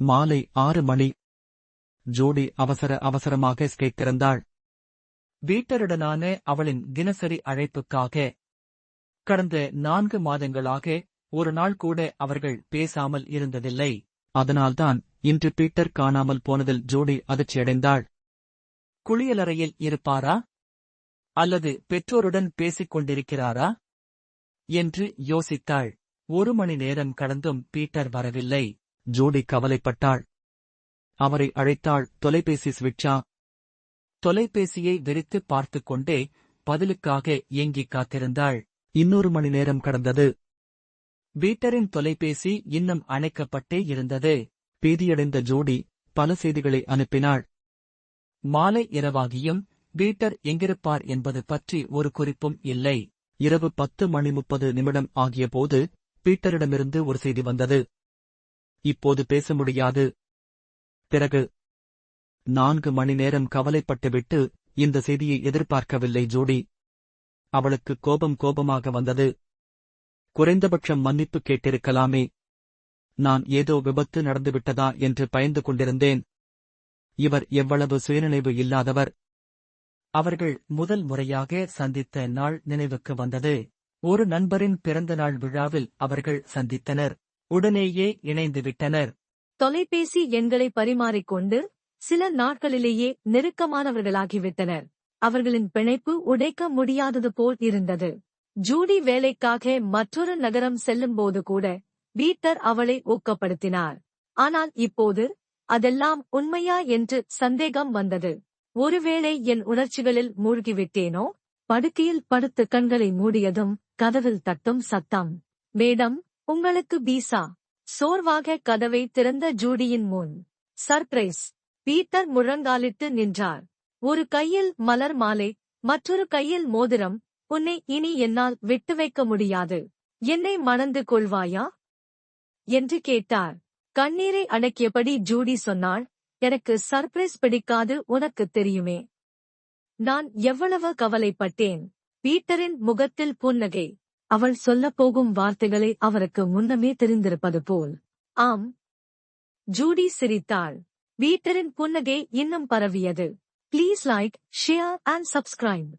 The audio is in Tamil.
மாலை ஆறு மணி. ஜோடி அவசர அவசரமாக ஸ்கேட் திறந்தாள் வீட்டருடனான அவளின் தினசரி அழைப்புக்காக கடந்த நான்கு மாதங்களாக ஒரு நாள் கூட அவர்கள் பேசாமல் இருந்ததில்லை. அதனால்தான் இன்று பீட்டர் காணாமல் போனதில் ஜோடி அதிர்ச்சியடைந்தாள். குளியலறையில் இருப்பாரா? அல்லது பெற்றோருடன் பேசிக் கொண்டிருக்கிறாரா? என்று யோசித்தாள். ஒரு மணி நேரம் கடந்தும் பீட்டர் வரவில்லை. ஜோடி கவலைப்பட்டாள். அவரை அழைத்தாள் தொலைபேசி ஸ்விட்சா தொலைபேசியை வெறித்து பார்த்துக் கொண்டே பதிலுக்காக ஏங்கிக் காத்திருந்தாள். இன்னொரு மணி நேரம் கடந்தது. பீட்டரின் தொலைபேசி இன்னும் அணைக்கப்பட்டே இருந்தது. பீதியடைந்த ஜோடி பல செய்திகளை அனுப்பினாள். மாலை இரவாகியும் பீட்டர் எங்கிருப்பார் என்பது பற்றி ஒரு குறிப்பும் இல்லை. இரவு பத்து மணி முப்பது நிமிடம் ஆகியபோது பீட்டரிடமிருந்து ஒரு செய்தி வந்தது. இப்போது பேச முடியாது. பிறகு நான்கு மணி நேரம் கவலைப்பட்டுவிட்டு இந்த செய்தியை எதிர்பார்க்கவில்லை ஜோடி. அவளுக்கு கோபம் கோபமாக வந்தது. குறைந்தபட்சம் மன்னிப்பு கேட்டிருக்கலாமே. நான் ஏதோ விபத்து நடந்துவிட்டதா என்று பயந்து கொண்டிருந்தேன். இவர் எவ்வளவு சுயநினைவு இல்லாதவர். அவர்கள் முதல் முறையாக சந்தித்த நாள் நினைவுக்கு வந்தது. ஒரு நண்பரின் பிறந்த நாள் விழாவில் அவர்கள் சந்தித்தனர். உடனேயே இணைந்துவிட்டனர். தொலைபேசி எண்களை பரிமாறிக்கொண்டு சில நாட்களிலேயே நெருக்கமானவர்களாகிவிட்டனர். அவர்களின் பிணைப்பு உடைக்க முடியாதது போல் இருந்தது. ஜூடி வேலைக்காக மற்றொரு நகரம் செல்லும்போது கூட பீட்டர் அவளை ஊக்கப்படுத்தினார். ஆனால் இப்போது அதெல்லாம் உண்மையா என்று சந்தேகம் வந்தது. ஒருவேளை என் உணர்ச்சிகளில் மூழ்கிவிட்டேனோ? படுக்கையில் படுத்து கண்களை மூடியதும் கதவில் தட்டும் சத்தம். மேடம் உங்களுக்கு பீசா. சோர்வாக கதவை திறந்த ஜூடியின் முன். சர்ப்ரைஸ். பீட்டர் முழங்காலிட்டு நின்றார். ஒரு கையில் மலர் மாலை மற்றொரு கையில் மோதிரம். உன்னை இனி என்னால் விட்டு வைக்க முடியாது. என்னை மணந்து கொள்வாயா? என்று கேட்டார். கண்ணீரை அடக்கியபடி ஜூடி சொன்னாள். எனக்கு சர்ப்ரைஸ் பிடிக்காது உனக்கு தெரியுமே. நான் எவ்வளவு கவலைப்பட்டேன். பீட்டரின் முகத்தில் புன்னகை. அவள் சொல்லப் போகும் வார்த்தைகளை அவருக்கு முன்னமே தெரிந்திருப்பது போல். ஆம். ஜூடி சிரித்தாள். வீட்டரின் புன்னகை இன்னும் பரவியது. Please like share and subscribe